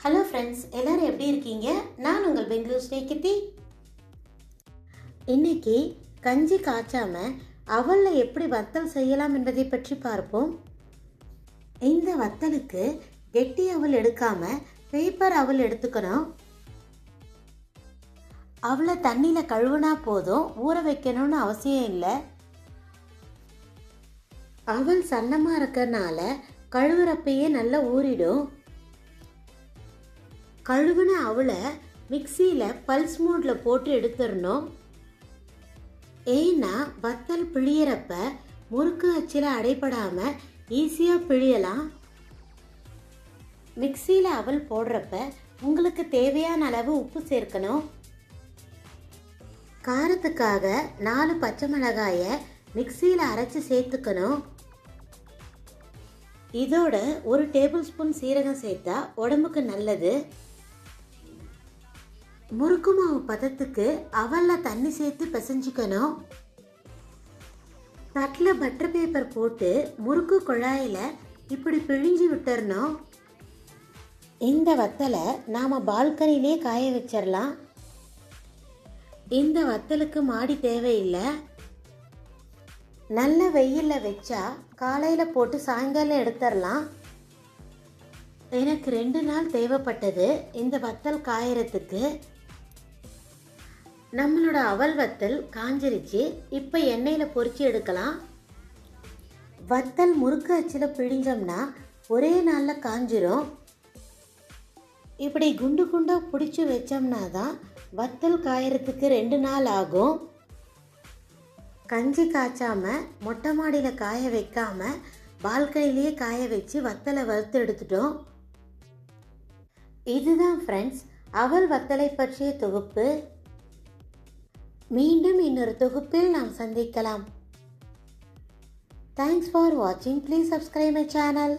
Hello friends எல்லாரும் எப்படி இருக்கீங்க? நான் உங்கள் பெங்களூர் ஸ்ரீகித்தி. இன்னைக்கு கஞ்சி காய்ச்சாம அவலில் எப்படி வத்தல் செய்யலாம் என்பதை பற்றி பார்ப்போம். இந்த வத்தலுக்கு கெட்டி அவல் எடுக்காம பேப்பர் அவல் எடுத்துக்கணும். அவளை தண்ணியில் கழுவுனா போதும் ஊற வைக்கணும்னு அவசியம் இல்லை. அவல் சன்னமாக இருக்கறனால கழுவுறப்பயே நல்லா ஊறிடும். கழுவுன அவளை மிக்சியில் பல்ஸ் மோடில் போட்டு எடுத்துடணும். ஏன்னா வத்தல் பிழியறப்ப முறுக்கு அச்சில் அடைப்படாமல் ஈஸியாக பிழியலாம். மிக்சியில் அவல் போடுறப்ப உங்களுக்கு தேவையான அளவு உப்பு சேர்க்கணும். காரத்துக்காக நாலு பச்சை மிளகாயை மிக்சியில் அரைச்சி சேர்த்துக்கணும். இதோட ஒரு டேபிள் ஸ்பூன் சீரகம் சேர்த்தா உடம்புக்கு நல்லது. முறுக்கு மாவு பதத்துக்கு அவலில் தண்ணி சேர்த்து பிசைஞ்சுக்கணும். தட்டில் பட்டர் பேப்பர் போட்டு முறுக்கு குழாயில் இப்படி பிழிஞ்சு விட்டுறணும். இந்த வத்தலை நாம் பால்கனிலே காய வச்சிடலாம் இந்த வத்தலுக்கு மாடி தேவையில்லை. நல்ல வெயிலில் வச்சா காலையில் போட்டு சாயங்காலம் எடுத்துடலாம் எனக்கு ரெண்டு நாள் தேவைப்பட்டது இந்த வத்தல் காயறதுக்கு. நம்மளோட அவல் வத்தல் காஞ்சிருச்சு இப்போ எண்ணெயில் பொறிச்சு எடுக்கலாம். வத்தல் முறுக்கு அச்சில் பிழிஞ்சோம்னா ஒரே நாளில் காஞ்சிரும். இப்படி குண்டு குண்டாக பிடிச்சி வச்சோம்னா தான் வத்தல் காயறதுக்கு ரெண்டு நாள் ஆகும். கஞ்சி காய்ச்சாமல் மொட்டை மாடியில் காய வைக்காமல் பால்கனிலேயே காய வச்சு வத்தலை வறுத்து எடுத்துட்டோம். இதுதான் ஃப்ரெண்ட்ஸ் அவல் வத்தலை பற்றிய தொகுப்பு. மீண்டும் இன்னொரு தொகுப்பில் நாம் சந்திக்கலாம். தேங்க்ஸ் ஃபார் வாட்சிங் ப்ளீஸ் சப்ஸ்கிரைப் மை சேனல்